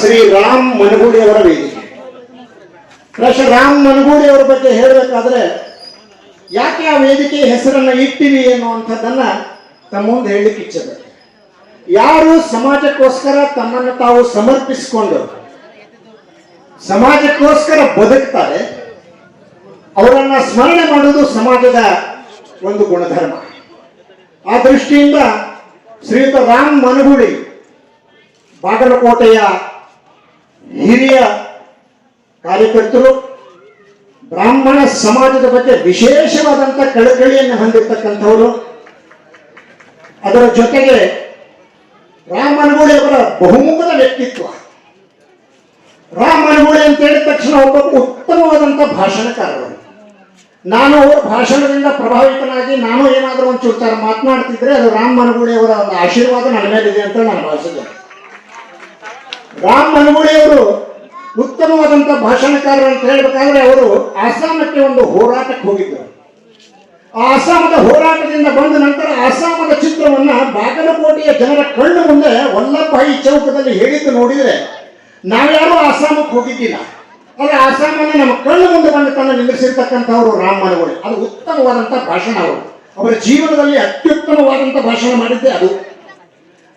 ಶ್ರೀ ರಾಮ್ ಮನಗೂಡಿ ಅವರ ವೇದಿಕೆ. ಪ್ರಶ್ನೆ ರಾಮ್ ಮನಗೂಡಿ ಅವರ ಬಗ್ಗೆ ಹೇಳಬೇಕಾದ್ರೆ, ಯಾಕೆ ಆ ವೇದಿಕೆ ಹೆಸರನ್ನ ಇಟ್ಟಿವಿ ಅನ್ನುವಂಥದ್ದನ್ನ ತಮ್ಮ ಮುಂದೆ ಹೇಳಲಿಕ್ಕೆ ಇಚ್ಛೆ ಯಾರು ಸಮಾಜಕ್ಕೋಸ್ಕರ ತಮ್ಮನ್ನು ತಾವು ಸಮರ್ಪಿಸಿಕೊಂಡು, ಸಮಾಜಕ್ಕೋಸ್ಕರ ಬದುಕ್ತಾರೆ, ಅವರನ್ನ ಸ್ಮರಣೆ ಮಾಡುವುದು ಸಮಾಜದ ಒಂದು ಗುಣಧರ್ಮ. ಆ ದೃಷ್ಟಿಯಿಂದ ಶ್ರೀಯುತ ರಾಮ್ ಮನಗೂಡಿ ಬಾಗಲಕೋಟೆಯ ಹಿರಿಯ ಕಾರ್ಯಕರ್ತರು ಬ್ರಾಹ್ಮಣ ಸಮಾಜದ ಬಗ್ಗೆ ವಿಶೇಷವಾದಂಥ ಕಳಕಳಿಯನ್ನು ಹೊಂದಿರತಕ್ಕಂಥವರು. ಅದರ ಜೊತೆಗೆ ರಾಮ್ ಮನಗೂಳಿ ಅವರ ಬಹುಮುಖದ ವ್ಯಕ್ತಿತ್ವ. ರಾಮ್ ಮನಗೂಳಿ ಅಂತ ಹೇಳಿದ ತಕ್ಷಣ ಒಬ್ಬ ಉತ್ತಮವಾದಂಥ ಭಾಷಣಕಾರರು. ನಾನು ಅವರ ಭಾಷಣದಿಂದ ಪ್ರಭಾವಿತನಾಗಿ ನಾನು ಏನಾದರೂ ಒಂಚೂರು ಮಾತನಾಡ್ತಿದ್ರೆ ಅದು ರಾಮ್ ಅವರ ಒಂದು ಆಶೀರ್ವಾದ ನನ್ನ ಮೇಲಿದೆ ಅಂತ ನಾನು ಭಾವಿಸಿದ್ದೇನೆ. ರಾಮ್ ಮನಗೂಳಿ ಅವರು ಉತ್ತಮವಾದಂಥ ಭಾಷಣಕಾರರು ಅಂತ ಹೇಳಬೇಕಾದ್ರೆ ಅವರು ಅಸ್ಸಾಮಕ್ಕೆ ಒಂದು ಹೋರಾಟಕ್ಕೆ ಹೋಗಿದ್ದರು. ಆ ಅಸ್ಸಾಮದ ಹೋರಾಟದಿಂದ ಬಂದ ನಂತರ ಅಸ್ಸಾಮದ ಚಿತ್ರವನ್ನ ಬಾಗಲಕೋಟೆಯ ಜನರ ಕಣ್ಣು ಮುಂದೆ ವಲ್ಲಭಾಯಿ ಚೌಕದಲ್ಲಿ ಹೇಳಿದ್ದು ನೋಡಿದ್ರೆ ನಾವ್ಯಾರೂ ಅಸ್ಸಾಮಕ್ಕೆ ಹೋಗಿದ್ದಿಲ್ಲ. ಆದ್ರೆ ಅಸ್ಸಾಮನ್ನು ನಮ್ಮ ಕಣ್ಣು ಮುಂದೆ ಬಂದು ತನ್ನ ನಿಲ್ಲಿಸಿರ್ತಕ್ಕಂಥವರು ರಾಮ್ ಮನಗೋಳಿ ಅದು ಉತ್ತಮವಾದಂಥ ಭಾಷಣ ಅವರು. ಅವರ ಜೀವನದಲ್ಲಿ ಅತ್ಯುತ್ತಮವಾದಂಥ ಭಾಷಣ ಮಾಡಿದ್ದೆ ಅದು.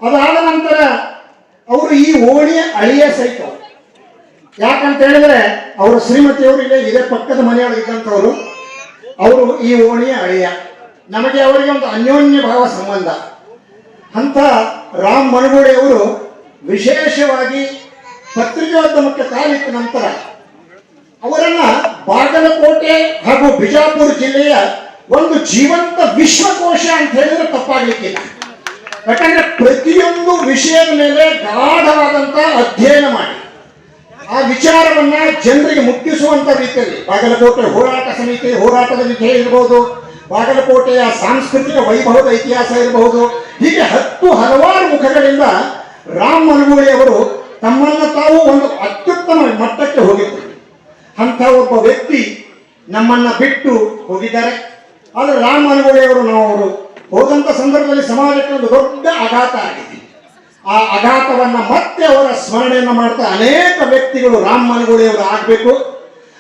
ಅದಾದ ನಂತರ ಅವರು ಈ ಓಣಿಯ ಅಳಿಯ ಸಹಿತ ಯಾಕಂತ ಹೇಳಿದ್ರೆ, ಅವರು ಶ್ರೀಮತಿಯವರು ಇಲ್ಲೇ, ಇದೇ ಪಕ್ಕದ ಮನೆಯವರು ಇದ್ದಂಥವ್ರು. ಅವರು ಈ ಓಣಿಯ ಅಳಿಯ. ನಮಗೆ ಅವರಿಗೆ ಒಂದು ಅನ್ಯೋನ್ಯ ಭಾವ ಸಂಬಂಧ. ಅಂತ ರಾಮ್ ಅವರು ವಿಶೇಷವಾಗಿ ಪತ್ರಿಕೋದ್ಯಮಕ್ಕೆ ಕಾಲಿಟ್ಟ ನಂತರ ಅವರನ್ನ ಬಾಗಲಕೋಟೆ ಹಾಗೂ ಬಿಜಾಪುರ ಜಿಲ್ಲೆಯ ಒಂದು ಜೀವಂತ ವಿಶ್ವಕೋಶ ಅಂತ ಹೇಳಿದ್ರೆ ತಪ್ಪಾಗ್ಲಿಕ್ಕಿಲ್ಲ. ಯಾಕಂದ್ರೆ ಪ್ರತಿಯೊಂದು ವಿಷಯದ ಮೇಲೆ ಗಾಢವಾದಂತ ಅಧ್ಯಯನ ಮಾಡಿ. ಆ ವಿಚಾರವನ್ನ ಜನರಿಗೆ ಮುಟ್ಟಿಸುವಂತ ರೀತಿಯಲ್ಲಿ. ಬಾಗಲಕೋಟೆ ಹೋರಾಟ ಸಮಿತಿ, ಹೋರಾಟದ ವಿಷಯ ಇರಬಹುದು ಬಾಗಲಕೋಟೆಯ ಸಾಂಸ್ಕೃತಿಕ ವೈಭವದ ಇತಿಹಾಸ ಇರಬಹುದು ಹೀಗೆ ಹತ್ತು ಹಲವಾರು ಮುಖಗಳಿಂದ ರಾಮ್ ಮನಗೂಳಿ ಅವರು ತಮ್ಮನ್ನ ತಾವು ಒಂದು ಅತ್ಯುತ್ತಮ ಮಟ್ಟಕ್ಕೆ ಹೋಗಿದ್ದರು ಅಂತ ಒಬ್ಬ ವ್ಯಕ್ತಿ ನಮ್ಮನ್ನ ಬಿಟ್ಟು ಹೋಗಿದ್ದಾರೆ. ಆದರೆ ರಾಮ್ ಮನಗೂಳಿ ಅವರು ನಾವು ಅವರು ಹೋದಂತ ಸಂದರ್ಭದಲ್ಲಿ ಸಮಾಜಕ್ಕೆ ಒಂದು ದೊಡ್ಡ ಆಘಾತ ಆಗಿದೆ. ಆ ಆಘಾತವನ್ನ ಮತ್ತೆ ಅವರ ಸ್ಮರಣೆಯನ್ನು ಮಾಡ್ತಾ ಅನೇಕ ವ್ಯಕ್ತಿಗಳು ರಾಮ್ ಮನಗುಳಿಯವರು ಆಗಬೇಕು,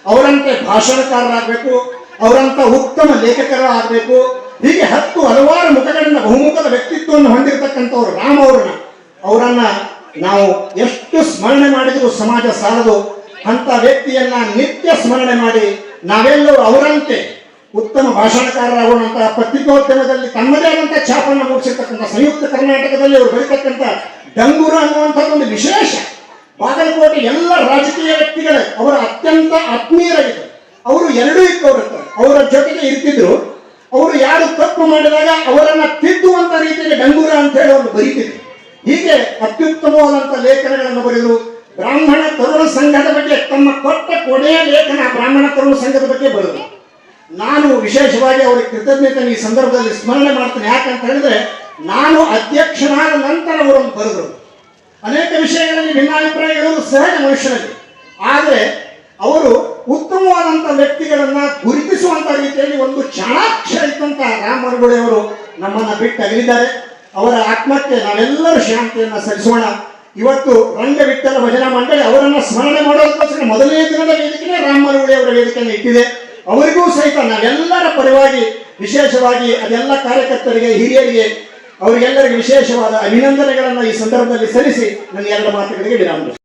ಅವರಂತೆ ಭಾಷಣಕಾರರಾಗಬೇಕು, ಅವರಂತ ಉತ್ತಮ ಲೇಖಕರು ಆಗಬೇಕು ಹೀಗೆ ಹತ್ತು ಹಲವಾರು ಮುಖಗಳಿಂದ ಬಹುಮುಖದ ವ್ಯಕ್ತಿತ್ವವನ್ನು ಹೊಂದಿರತಕ್ಕಂಥವ್ರು ರಾಮ್ ಅವರನ್ನ. ಅವರನ್ನ ನಾವು ಎಷ್ಟು ಸ್ಮರಣೆ ಮಾಡಿದರೂ ಸಮಾಜ ಸಾಲದು ಅಂತ ವ್ಯಕ್ತಿಯನ್ನ ನಿತ್ಯ ಸ್ಮರಣೆ ಮಾಡಿ ನಾವೆಲ್ಲರೂ ಅವರಂತೆ ಉತ್ತಮ ಭಾಷಣಕಾರರಾಗುವಂತಹ ಪತ್ರಿಕೋದ್ಯಮದಲ್ಲಿ ತಮ್ಮದೇ ಆದಂತಹ ಛಾಪನ್ನು ಮೂಡಿಸಿರ್ತಕ್ಕಂಥ ಸಂಯುಕ್ತ ಕರ್ನಾಟಕದಲ್ಲಿ ಅವರು ಬರೀತಕ್ಕಂಥ ಡಂಗೂರ ಅನ್ನುವಂಥದ್ದು ಒಂದು ವಿಶೇಷ. ಬಾಗಲಕೋಟೆ ಎಲ್ಲ ರಾಜಕೀಯ ವ್ಯಕ್ತಿಗಳೇ, ಅವರ ಅತ್ಯಂತ ಆತ್ಮೀಯರಾಗಿದ್ದರು. ಅವರು ಎರಡೂ ಇದ್ದವರು ಇರ್ತಾರೆ ಅವರ ಜೊತೆಗೆ ಇರ್ತಿದ್ರು. ಅವರು ಯಾರು ತಪ್ಪು ಮಾಡಿದಾಗ ಅವರನ್ನ ತಿದ್ದುವಂತ ರೀತಿಯಲ್ಲಿ ಡಂಗೂರ ಅಂತ ಹೇಳಿ ಅವರು ಬರೀತಿದ್ರು. ಹೀಗೆ ಅತ್ಯುತ್ತಮವಾದಂಥ ಲೇಖನಗಳನ್ನು ಬರೆದು ಬ್ರಾಹ್ಮಣ ತರುಣ ಸಂಘದ ಬಗ್ಗೆ ತಮ್ಮ ಕೊಟ್ಟ ಕೊನೆಯ ಲೇಖನ ಬ್ರಾಹ್ಮಣ ತರುಣ ಸಂಘದ ಬಗ್ಗೆ ಬರೆದರು. ನಾನು ವಿಶೇಷವಾಗಿ ಅವರಿಗೆ ಕೃತಜ್ಞತೆ ಈ ಸಂದರ್ಭದಲ್ಲಿ ಸ್ಮರಣೆ ಮಾಡ್ತೇನೆ. ಯಾಕಂತ ಹೇಳಿದ್ರೆ, ನಾನು ಅಧ್ಯಕ್ಷನಾದ ನಂತರ ಅವರನ್ನು ಬರೆದರು. ಅನೇಕ ವಿಷಯಗಳಲ್ಲಿ ಭಿನ್ನಾಭಿಪ್ರಾಯ ಇರೋದು ಸಹಜ ಮನುಷ್ಯನಲ್ಲಿ ಆದರೆ, ಅವರು ಉತ್ತಮವಾದಂಥ ವ್ಯಕ್ತಿಗಳನ್ನ ಗುರುತಿಸುವಂತ ರೀತಿಯಲ್ಲಿ ಒಂದು ಚಾಣಾಕ್ಷ ಮರಗುಳಿ ಅವರು ನಮ್ಮನ್ನ ಬಿಟ್ಟು ಅಗಲಿದ್ದಾರೆ. ಅವರ ಆತ್ಮಕ್ಕೆ ನಾವೆಲ್ಲರೂ ಶಾಂತಿಯನ್ನ ಸಲ್ಲಿಸೋಣ. ಇವತ್ತು ರಂಗ ವಿಠಲ ಭಜನಾ ಮಂಡಳಿ ಅವರನ್ನು ಸ್ಮರಣೆ ಮಾಡೋದಕ್ಕೋಸ್ಕರ ಮೊದಲನೇ ದಿನದ ವೇದಿಕೆನೇ ರಾಮ್ ಮರಗುಳಿ ಅವರ ವೇದಿಕೆಯನ್ನು ಇಟ್ಟಿದೆ. ಅವರಿಗೂ ಸಹಿತ ನಾವೆಲ್ಲರ ಪರವಾಗಿ, ವಿಶೇಷವಾಗಿ ಅದೆಲ್ಲ ಕಾರ್ಯಕರ್ತರಿಗೆ, ಹಿರಿಯರಿಗೆ, ಅವರಿಗೆಲ್ಲರಿಗೆ ವಿಶೇಷವಾದ ಅಭಿನಂದನೆಗಳನ್ನು ಈ ಸಂದರ್ಭದಲ್ಲಿ ಸಲ್ಲಿಸಿ ನನ್ನ ಎರಡು ಮಾತುಗಳಿಗೆ ವಿರಾಮ